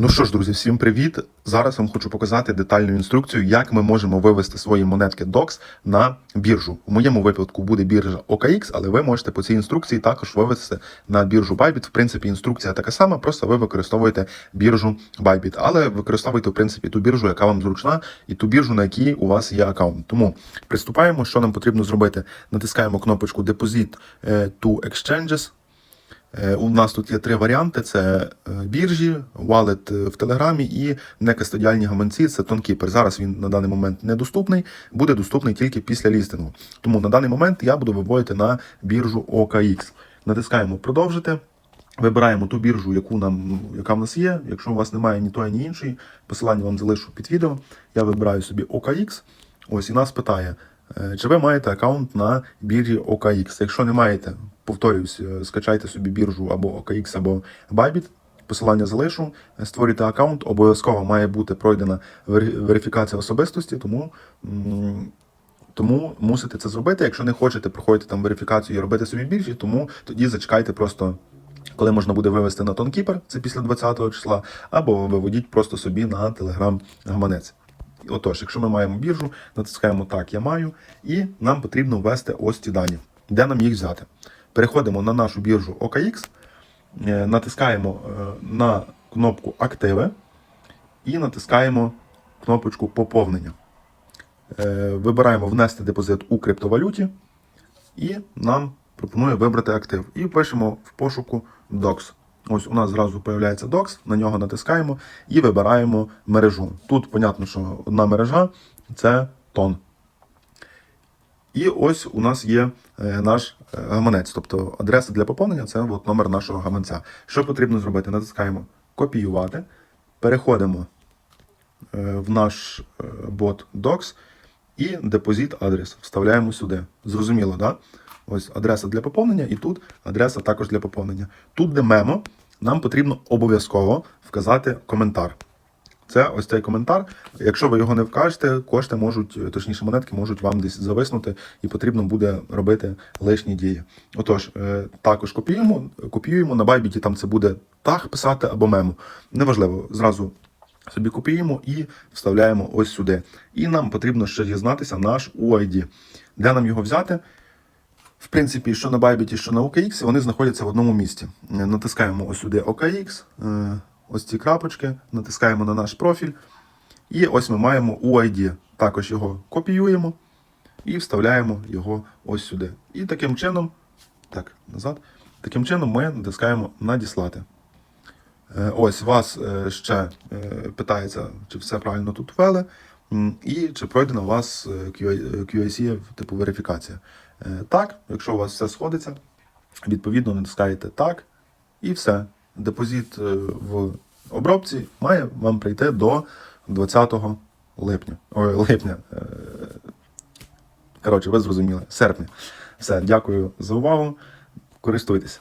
Ну що ж, друзі, всім привіт! Зараз вам хочу показати детальну інструкцію, як ми можемо вивести свої монетки DOX на біржу. У моєму випадку буде біржа OKX, але ви можете по цій інструкції також вивести на біржу Bybit. В принципі, інструкція така сама, просто ви використовуєте біржу Bybit. Але використовуйте, в принципі, ту біржу, яка вам зручна, і ту біржу, на якій у вас є аккаунт. Тому приступаємо, що нам потрібно зробити. Натискаємо кнопочку Deposit е, to Exchanges. Е, У нас тут є три варіанти: це е, біржі, валет в Телеграмі і некастодіальні гаманці. Це Тонкіпер. Зараз він на даний момент недоступний, буде доступний тільки після лістингу. Тому на даний момент я буду виводити на біржу OKX. Натискаємо продовжити. Вибираємо ту біржу, яку нам, яка в нас є. Якщо у вас немає ні тої, ні іншої, посилання вам залишу під відео. Я вибираю собі OKX. Ось і нас питає, чи ви маєте аккаунт на біржі OKX. Якщо не маєте, повторюсь, е, скачайте собі біржу або OKX, або Bybit. Посилання залишу, створюйте аккаунт, обов'язково має бути пройдена верифікація особистості, тому, тому мусите це зробити. Якщо не хочете проходити там верифікацію і робити собі біржі, тому тоді зачекайте просто коли можна буде вивести на тонкіпер, це після 20 числа, або виводіть просто собі на телеграм гаманець. Отож, якщо ми маємо біржу, натискаємо так, я маю, і нам потрібно ввести ось ці дані. Де нам їх взяти? Переходимо на нашу біржу OKX, е, натискаємо е, на кнопку Активи і натискаємо кнопочку Поповнення. Е, Вибираємо внести депозит у криптовалюті і нам пропонує вибрати актив. І пишемо в пошуку DOX. Ось у нас зразу з'являється DOX, на нього натискаємо і вибираємо мережу. Тут, понятно, що одна мережа це тон. І ось у нас є е, наш е, гаманець, тобто адреса для поповнення це от номер нашого гаманця. Що потрібно зробити? Натискаємо копіювати, переходимо е, в наш бот Docs і депозит адрес вставляємо сюди. Зрозуміло, так? Да? Ось адреса для поповнення, і тут адреса також для поповнення. Тут, де мемо, нам потрібно обов'язково вказати коментар. Це ось цей коментар. Якщо ви його не вкажете, кошти можуть, точніше, монетки можуть вам десь зависнути, і потрібно буде робити лишні дії. Отож, е, також копіюємо, копіюємо на Байбіті, там це буде таг писати або мемо. Неважливо, зразу собі копіюємо і вставляємо ось сюди. І нам потрібно ще дізнатися наш UID. Де нам його взяти? В принципі, що на Bybit, що на OKX, вони знаходяться в одному місці. Е, Натискаємо ось сюди OKX, е, ось ці крапочки, натискаємо на наш профіль. І ось ми маємо UID. Також його копіюємо і вставляємо його ось сюди. І таким чином, так, назад, таким чином ми натискаємо надіслати. Е, Ось вас ще питається, чи все правильно тут ввели, і чи пройдена у вас е, QIC, типу верифікація. Е, Так, якщо у вас все сходиться, відповідно натискаєте так, і все. Депозит е, в обробці має вам прийти до 20 липня. Ой, липня. е, Коротше, ви зрозуміли, серпня. Все, дякую за увагу. Користуйтесь.